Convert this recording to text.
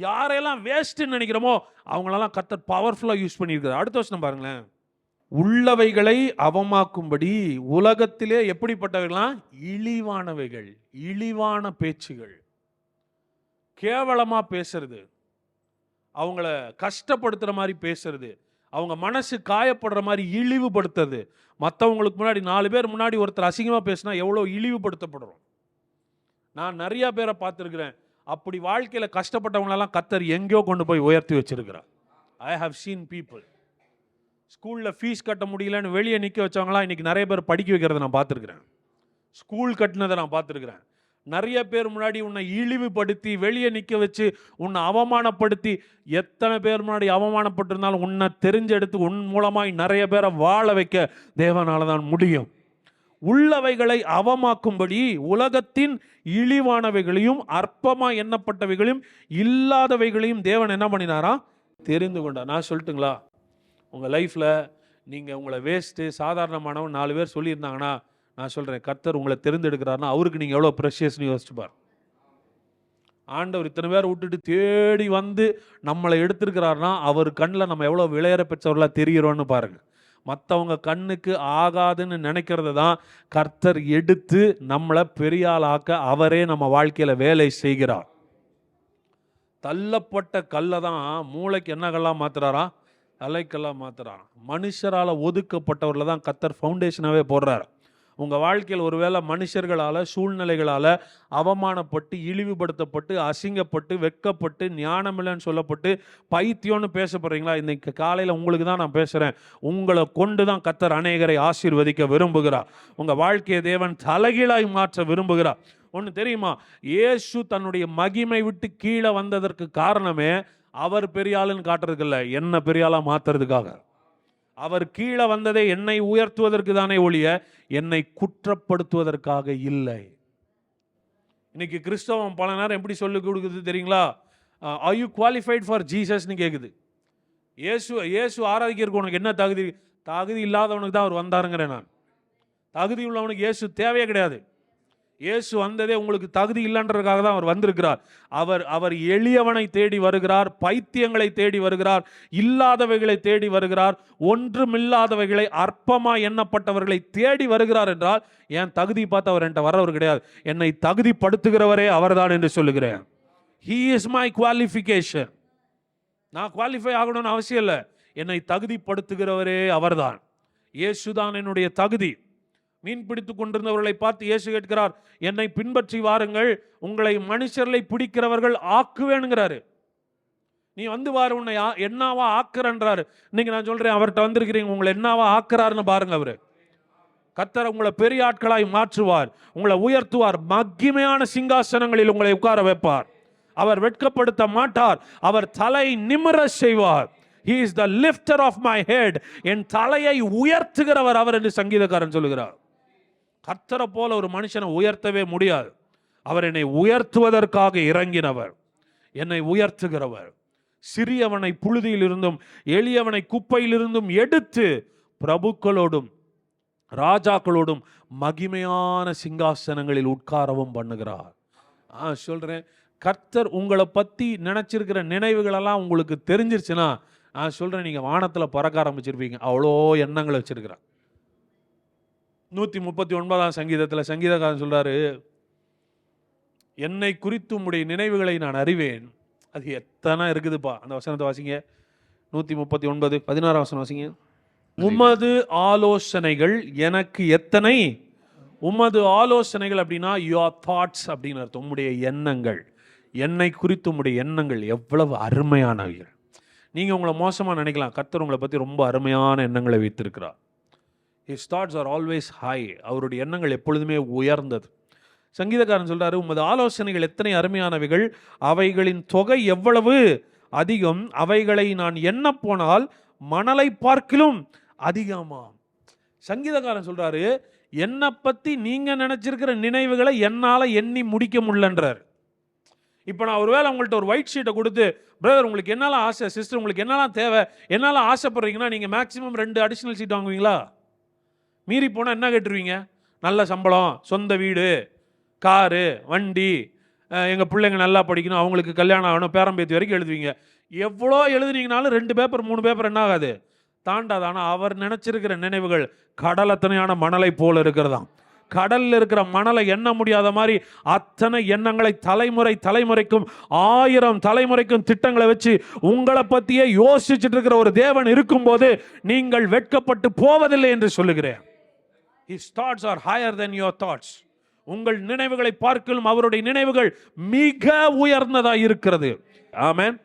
யாரையெல்லாம் வேஸ்ட்டுன்னு நினைக்கிறோமோ அவங்களெல்லாம் கத்தர் பவர்ஃபுல்லாக யூஸ் பண்ணியிருக்காரு. அடுத்த வருஷம் பாருங்களேன். உள்ளவைகளை அவமாக்கும்படி உலகத்திலே எப்படிப்பட்டவைகளாம் இழிவானவைகள் இழிவான பேச்சுகள். கேவலமாக பேசுறது. அவங்கள கஷ்டப்படுத்துகிற மாதிரி பேசுறது. அவங்க மனசு காயப்படுற மாதிரி இழிவுபடுத்துறது. மற்றவங்களுக்கு முன்னாடி நாலு பேர் முன்னாடி ஒருத்தர் அசிங்கமாக பேசினா எவ்வளோ இழிவுபடுத்தப்படுறோம். நான் நிறையா பேரை பார்த்துருக்குறேன். அப்படி வாழ்க்கையில் கஷ்டப்பட்டவங்களெல்லாம் கத்தர் எங்கேயோ கொண்டு போய் உயர்த்தி வச்சிருக்கிறார். ஐ ஹவ் சீன் பீப்புள் ஸ்கூலில் ஃபீஸ் கட்ட முடியலன்னு வெளியே நிற்க வச்சவங்களாம் இன்றைக்கி நிறைய பேர் படிக்க வைக்கிறத நான் பார்த்துருக்குறேன். ஸ்கூல் கட்டினதை நான் பார்த்துருக்குறேன். நிறைய பேர் முன்னாடி உன்னை இழிவுபடுத்தி வெளியே நிற்க வச்சு உன்னை அவமானப்படுத்தி எத்தனை பேர் முன்னாடி அவமானப்பட்டிருந்தாலும் உன்னை தெரிஞ்செடுத்து உன் மூலமாய் நிறைய பேரை வாழ வைக்க தேவனால தான் முடியும். உள்ளவைகளை அவமாக்கும்படி உலகத்தின் இழிவானவைகளையும் அற்பமாக எண்ணப்பட்டவைகளையும் இல்லாதவைகளையும் தேவன் என்ன பண்ணினாரா? தெரிந்து கொண்டார். நான் சொல்லட்டுங்களா? உங்கள் லைஃப்பில் நீங்கள் உங்களை வேஸ்ட்டு சாதாரணமானவன் நாலு பேர் சொல்லியிருந்தாங்கன்னா நான் சொல்கிறேன் கர்த்தர் உங்களை தெரிந்தெடுக்கிறாருன்னா அவருக்கு நீங்கள் எவ்வளோ ப்ரெஷியஸ்னு யோசிச்சு பார். ஆண்டவர் இத்தனை பேர் விட்டுட்டு தேடி வந்து நம்மளை எடுத்திருக்கிறாருன்னா அவர் கண்ணில் நம்ம எவ்வளோ விளையாட பெற்றவர்களாக தெரிகிறோன்னு பாருங்கள் மற்றவங்க கண்ணுக்கு ஆகாதுன்னு நினைக்கிறத தான் கர்த்தர் எடுத்து நம்மளை பெரியாளாக்க அவரே நம்ம வாழ்க்கையில் வேலை செய்கிறார். தள்ளப்பட்ட கல்லை தான் மூளைக்கு என்ன கல்லாக மாத்துறாரா? தலைக்கெல்லாம் மாத்துறாராம். மனுஷரால் ஒதுக்கப்பட்டவரில் தான் கத்தர் ஃபவுண்டேஷனாகவே போடுறாரு. உங்கள் வாழ்க்கையில் ஒருவேளை மனுஷர்களால் சூழ்நிலைகளால் அவமானப்பட்டு இழிவுபடுத்தப்பட்டு அசிங்கப்பட்டு வெட்கப்பட்டு ஞானமில்லைன்னு சொல்லப்பட்டு பைத்தியம்னு பேசப்படுறீங்களா? இன்னைக்கு காலையில் உங்களுக்கு தான் நான் பேசுகிறேன் உங்களை கொண்டு தான் கத்தர் அநேகரை ஆசீர்வதிக்க விரும்புகிறார். உங்கள் வாழ்க்கையை தேவன் தலைகீழாய் மாற்ற விரும்புகிறார். ஒன்று தெரியுமா? இயேசு தன்னுடைய மகிமை விட்டு கீழே வந்ததற்கு காரணமே அவர் பெரிய ஆளுன்னு காட்டுறதுக்கு இல்லை. என்ன பெரிய ஆளா அவர் கீழே வந்ததே என்னை உயர்த்துவதற்கு தானே ஒழிய என்னை குற்றப்படுத்துவதற்காக இல்லை. இன்னைக்கு கிறிஸ்தவம் பல நேரம் எப்படி சொல்லி கொடுக்குது தெரியுங்களா? ஐ யூ குவாலிஃபைட் ஃபார் ஜீசஸ்னு கேட்குது இயேசு இயேசு ஆராதிக்கிறதுக்கு உனக்கு என்ன தகுதி? தகுதி இல்லாதவனுக்கு தான் அவர் வந்தாருங்கிறேன் நான். தகுதி உள்ளவனுக்கு இயேசு தேவையே கிடையாது. இயேசு வந்ததே உங்களுக்கு தகுதி இல்லைன்றதுக்காக தான் அவர் வந்திருக்கிறார். அவர் அவர் எளியவனை தேடி வருகிறார் பைத்தியங்களை தேடி வருகிறார் இல்லாதவைகளை தேடி வருகிறார் ஒன்றுமில்லாதவைகளை அற்பமா எண்ணப்பட்டவர்களை தேடி வருகிறார் என்றால் என் தகுதி பார்த்து அவர் என்கிட்ட வரவர் கிடையாது. என்னை தகுதிப்படுத்துகிறவரே அவர்தான் என்று சொல்லுகிறேன். ஹீ இஸ் மை குவாலிஃபிகேஷன் நான் குவாலிஃபை ஆகணும்னு அவசியம் இல்லை. என்னை தகுதிப்படுத்துகிறவரே அவர்தான். இயேசுதான் என்னுடைய தகுதி. மீன் பிடித்து கொண்டிருந்தவர்களை பார்த்து இயேசு கேட்கிறார் என்னை பின்பற்றி வாருங்கள் உங்களை மனுஷர்களை பிடிக்கிறவர்கள் ஆக்குவேனுங்கிறாரு. நீ வந்து பாரு உன்னை என்னவா ஆக்குறன்றாரு. இன்னைக்கு நான் சொல்றேன் அவர்கிட்ட வந்திருக்கிறீங்க உங்களை என்னவா ஆக்குறாருன்னு பாருங்க அவரு. கத்தர் உங்களை பெரிய ஆட்களாய் மாற்றுவார் உங்களை உயர்த்துவார் மகிமையான சிங்காசனங்களில் உங்களை உட்கார வைப்பார். அவர் வெட்கப்படுத்த மாட்டார் அவர் தலை நிமிர செய்வார். He is the lifter of my head என் தலையை உயர்த்துகிறவர் அவர் என்று சங்கீதக்காரன் சொல்லுகிறார். கர்த்தரை போல ஒரு மனுஷனை உயர்த்தவே முடியாது. அவர் என்னை உயர்த்துவதற்காக இறங்கினவர். என்னை உயர்த்துகிறவர். சிறியவனை புழுதியிலிருந்தும் எளியவனை குப்பையிலிருந்தும் எடுத்து பிரபுக்களோடும் ராஜாக்களோடும் மகிமையான சிங்காசனங்களில் உட்காரவும் பண்ணுகிறார். ஆ சொல்கிறேன் கர்த்தர் உங்களை பற்றி நினச்சிருக்கிற நினைவுகளெல்லாம் உங்களுக்கு தெரிஞ்சிருச்சுன்னா நான் சொல்கிறேன் நீங்கள் வானத்தில் பறக்க ஆரம்பிச்சிருப்பீங்க. அவ்வளோ எண்ணங்களை வச்சுருக்கிறான் நூற்றி முப்பத்தி ஒன்பதாம் சங்கீதத்தில் சங்கீதக்காரன் சொல்கிறாரு என்னை குறித்து உம்முடைய நினைவுகளை நான் அறிவேன். அது எத்தனை இருக்குதுப்பா அந்த வசனத்தை வாசிங்க. நூற்றி முப்பத்தி ஒன்பது பதினாறாம் வசனம் வாசிங்க. உமது ஆலோசனைகள் எனக்கு எத்தனை? உமது ஆலோசனைகள் அப்படின்னா யுவர் தாட்ஸ் அப்படின்னு அர்த்தம். உம்முடைய எண்ணங்கள். என்னை குறித்து உம்முடைய எண்ணங்கள் எவ்வளவு அருமையானவைகள். நீங்கள் உங்களை மோசமாக நினைக்கலாம். கர்த்தர் உங்களை பற்றி ரொம்ப அருமையான எண்ணங்களை வைத்திருக்கிறார். His thoughts are always high அவருடைய எண்ணங்கள் எப்பொழுதுமே உயர்ந்தது. சங்கீதக்காரன் சொல்கிறாரு உமது ஆலோசனைகள் எத்தனை அருமையானவைகள்? அவைகளின் தொகை எவ்வளவு அதிகம்? அவைகளை நான் எண்ண போனால் மணலை பார்க்கிலும் அதிகமாம். சங்கீதக்காரன் சொல்கிறாரு என்னை பற்றி நீங்கள் நினச்சிருக்கிற நினைவுகளை என்னால் எண்ணி முடிக்க முடியலன்றார். இப்போ நான் ஒருவேளை உங்கள்கிட்ட ஒரு ஒயிட் ஷீட்டை கொடுத்து பிரதர் உங்களுக்கு என்னெல்லாம் ஆசை சிஸ்டர் உங்களுக்கு என்னெல்லாம் தேவை? என்னெல்லாம் ஆசைப்படுறீங்கன்னா நீங்கள் மேக்ஸிமம் ரெண்டு அடிஷ்னல் சீட் வாங்குவீங்களா? மீறி போனால் என்ன கேட்டுருவீங்க? நல்ல சம்பளம் சொந்த வீடு காரு வண்டி எங்கள் பிள்ளைங்க நல்லா படிக்கணும் அவங்களுக்கு கல்யாணம் ஆகணும் பேரம்பேத்தி வரைக்கும் எழுதுவீங்க. எவ்வளோ எழுதுனீங்கனாலும் ரெண்டு பேப்பர் மூணு பேப்பர் என்ன ஆகாது? தாண்டாது. ஆனால் அவர் நினச்சிருக்கிற நினைவுகள் கடலத்தனையான மணலை போல் இருக்கிறதாம். கடலில் இருக்கிற மணலை எண்ண முடியாத மாதிரி அத்தனை எண்ணங்களை தலைமுறை தலைமுறைக்கும் ஆயிரம் தலைமுறைக்கும் திட்டங்களை வச்சு உங்களை பற்றியே யோசிச்சுட்டு இருக்கிற ஒரு தேவன் இருக்கும்போது நீங்கள் வெட்கப்பட்டு போவதில்லை என்று சொல்லுகிறேன். His thoughts are higher than your thoughts உங்கள் நினைவுகளை பார்க்கலும் அவருடைய நினைவுகள் மிக உயர்ந்ததாக இருக்கிறது. ஆமேன்